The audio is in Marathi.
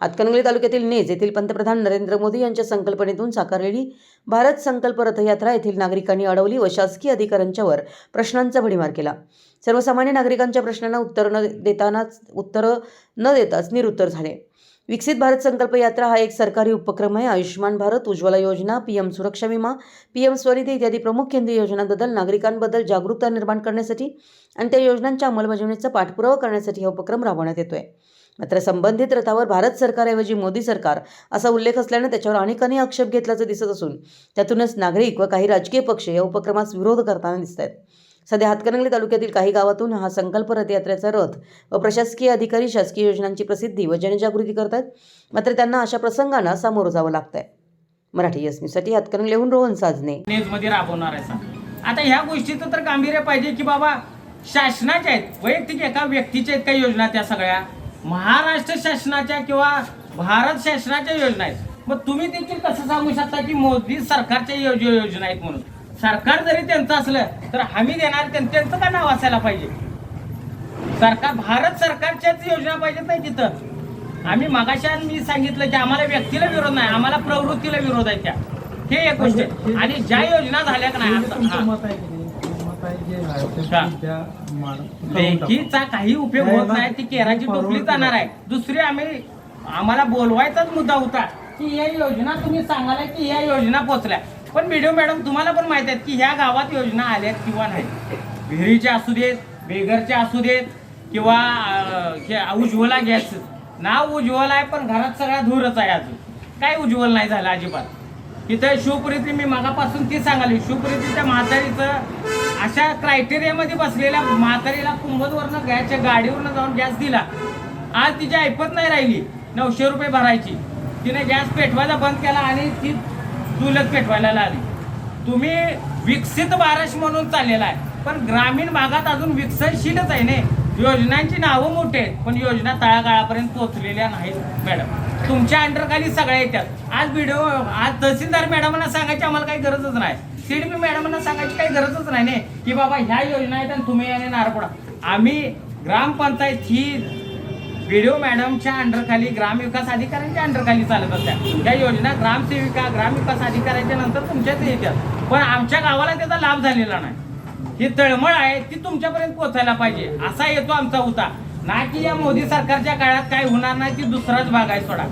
हातकणंगले तालुक्यातील नेज येथील पंतप्रधान नरेंद्र मोदी यांच्या संकल्पनेतून साकारलेली भारत संकल्प रथयात्रा येथील नागरिकांनी अडवली व शासकीय अधिकाऱ्यांच्यावर प्रश्नांचा भडीमार केला. सर्वसामान्य नागरिकांच्या प्रश्नांना उत्तर न देतानाच उत्तरं न देताच निरुत्तर झाले. विकसित भारत संकल्प यात्रा हा एक सरकारी उपक्रम आहे. आयुष्यमान भारत उज्ज्वला योजना पीएम सुरक्षा विमा पीएम स्वनिधी इत्यादी प्रमुख केंद्रीय योजनांबद्दल नागरिकांबद्दल जागरूकता निर्माण करण्यासाठी आणि त्या योजनांच्या अंमलबजावणीचा पाठपुरावा करण्यासाठी हा उपक्रम राबवण्यात येतोय. मात्र संबंधित रथावर भारत सरकारऐवजी मोदी सरकार असा उल्लेख असल्याने त्याच्यावर अनेकांनी आक्षेप घेतल्याचं दिसत असून त्यातूनच नागरिक व काही राजकीय पक्ष या उपक्रमास विरोध करताना दिसत आहेत सध्या हातकणंगले तालुक्यातील काही गावातून हा संकल्प रथयात्रेचा रथ व प्रशासकीय अधिकारी शासकीय योजनांची प्रसिद्धी व जनजागृती करतात मात्र त्यांना अशा प्रसंगांना सामोरं जावं लागतंय. मराठी यसमीसाठी हातकणंगलेहून रोहन साजने. न्यूजमध्ये राबवणार आहे आता ह्या गोष्टीचं तर गांभीर्य पाहिजे की बाबा शासनाच्या आहेत वैयक्तिक एका व्यक्तीच्या आहेत काही योजना त्या सगळ्या. महाराष्ट्र शासनाच्या किंवा भारत शासनाच्या योजना आहेत. मग तुम्ही देखील कसं सांगू शकता की मोदी सरकारच्या योज- योजना आहेत म्हणून? सरकार जरी त्यांचं असलं तर हमी देणार त्यां- त्यांचं का नाव असायला पाहिजे? सरकार भारत सरकारच्याच योजना पाहिजेत नाही तिथं. आम्ही मगाशा मी सांगितलं की आम्हाला व्यक्तीला विरोध नाही आम्हाला प्रवृत्तीला विरोध आहे त्या. हे एक गोष्ट आहे. आणि ज्या योजना झाल्या का नाही लेखीचा काही उपयोग होत नाही ती केराची टोपली जाणार आहे. दुसरी आम्ही आम्हाला बोलवायचाच मुद्दा होता की या योजना तुम्ही सांगाला की या योजना पोचल्या. पण व्हिडिओ मॅडम तुम्हाला पण माहीत आहेत की ह्या गावात योजना आल्यात किंवा नाही. विहिरीच्या असू देत बेघरच्या असू देत किंवा उज्ज्वला गॅस. नाव उज्ज्वल आहे पण घरात सगळा धूरच आहे अजून. काय उज्ज्वल नाही झालं अजिबात. इथं शिवपुरीतली मी मागापासून ती सांगाली शिवपुरीतल्या म्हातारीचं अशा क्रायटेरियामध्ये बसलेल्या म्हातारीला कुंभदवरनं गॅसच्या गाडीवरनं जाऊन गॅस दिला. आज तिची ऐपत नाही राहिली. नऊशे रुपये भरायची. तिने गॅस पेटवायला बंद केला आणि ती चुलत पेटवायला लागली. तुम्ही विकसित महाराष्ट्र म्हणून चाललेला आहे. पण ग्रामीण भागात अजून विकसनशीलच आहे ने. योजनांची नावं मोठी आहेत पण योजना तळागाळापर्यंत पोहोचलेल्या नाहीत मॅडम. तुमच्या अंडरखाली सगळ्या येतात आज व्हिडिओ आज तहसीलदार मॅडमांना सांगायची आम्हाला काही गरजच नाही. सीडीपी मॅडमांना सांगायची काही गरजच नाही ना की बाबा ह्या योजना आहेत आणि तुम्ही आणि नारपडा आम्ही ग्रामपंचायत ही व्हिडिओ मॅडमच्या अंडरखाली ग्रामविकास अधिकाऱ्यांच्या अंडरखाली चालत असत्या. त्या योजना ग्रामसेविका ग्रामविकास अधिकाऱ्यांच्या नंतर तुमच्याच येतात पण आमच्या गावाला त्याचा लाभ झालेला नाही. ही तळमळ आहे ती तुमच्यापर्यंत पोहोचायला पाहिजे. असा येतो आमचा होता ना की या मोदी सरकारच्या काळात काय होणार नाही की दुसराच भाग आहे सोडा.